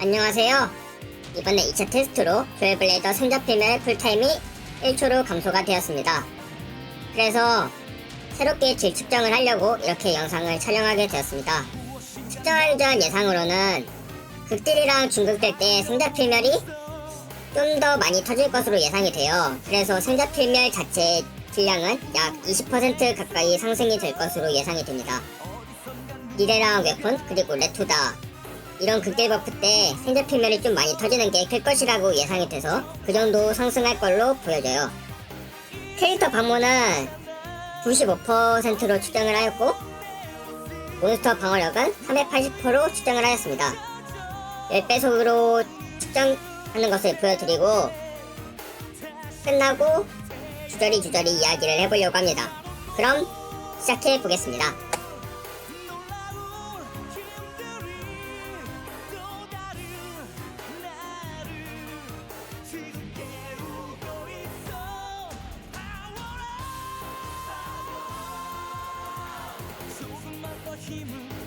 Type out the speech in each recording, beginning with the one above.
안녕하세요. 이번에 2차 테스트로 듀얼 블레이더 성적필멸 쿨타임이 1초로 감소가 되었습니다. 그래서 새롭게 질 측정을 하려고 이렇게 영상을 촬영하게 되었습니다. 측정하기 전 예상으로는 극딜이랑 중극될 때 생자필멸이 좀 더 많이 터질 것으로 예상이 돼요. 그래서 생자필멸 자체 딜량은 약 20% 가까이 상승이 될 것으로 예상이 됩니다. 리레랑 웨폰 그리고 레투다 이런 극딜 버프 때 생자 필멸이 좀 많이 터지는 게 클 것이라고 예상이 돼서 그 정도 상승할 걸로 보여져요. 캐릭터 방어는 95%로 측정을 하였고 몬스터 방어력은 380%로 측정을 하였습니다. 10배속으로 측정하는 것을 보여드리고 끝나고 주저리 주저리 이야기를 해보려고 합니다. 그럼 시작해 보겠습니다. 気分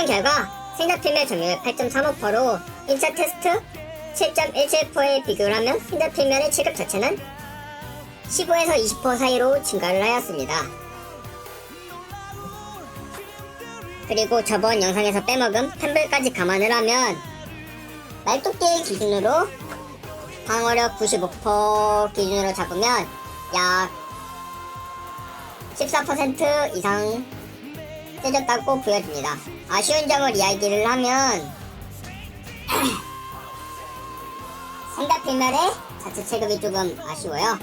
측정 결과 생자필멸 점유율 8.35%로 1차 테스트 7.17%에 비교를 하면 생자필멸의 체급 자체는 15에서 20% 사이로 증가를 하였습니다. 그리고 저번 영상에서 빼먹은 템블까지 감안을 하면 말뚝계 기준으로 방어력 95% 기준으로 잡으면 약 14% 이상 세졌다고 보여집니다. 아쉬운 점을 이야기를 하면 생각필멸의 자체 체급이 조금 아쉬워요.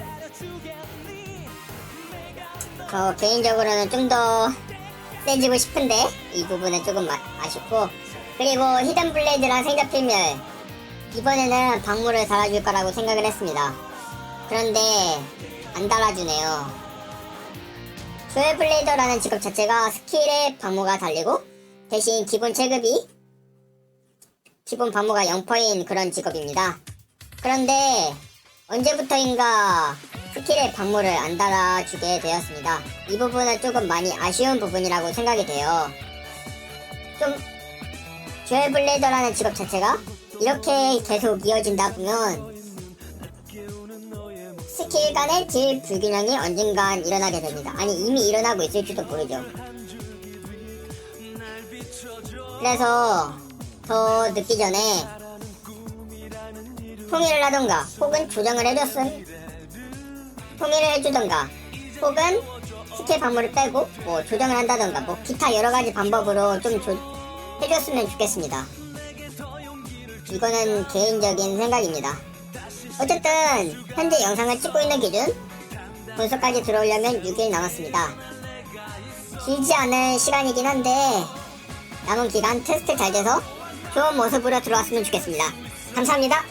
저 개인적으로는 좀 더 세지고 싶은데 이 부분은 조금 아, 아쉽고 그리고 히든 블레이드랑 생자필멸 이번에는 방물을 달아줄 거라고 생각을 했습니다. 그런데 안 달아주네요. 듀얼 블레이더라는 직업 자체가 스킬에 방어가 달리고 대신 기본 체급이 기본 방어가 0%인 그런 직업입니다. 그런데 언제부터인가 스킬에 방모를 안 달아주게 되었습니다. 이 부분은 조금 많이 아쉬운 부분이라고 생각이 돼요. 좀 듀얼 블레이더라는 직업 자체가 이렇게 계속 이어진다 보면 스킬 간의 질 불균형이 언젠간 일어나게 됩니다. 아니 이미 일어나고 있을지도 모르죠. 그래서 더 늦기 전에 통일을 하던가 혹은 조정을 해줬음 통일을 해주던가 혹은 스킬 방법을 빼고 뭐 조정을 한다던가 뭐 기타 여러가지 방법으로 좀 조, 해줬으면 좋겠습니다. 이거는 개인적인 생각입니다. 어쨌든 현재 영상을 찍고 있는 기준 본서까지 들어오려면 6일 남았습니다. 길지 않은 시간이긴 한데 남은 기간 테스트 잘 돼서 좋은 모습으로 들어왔으면 좋겠습니다. 감사합니다.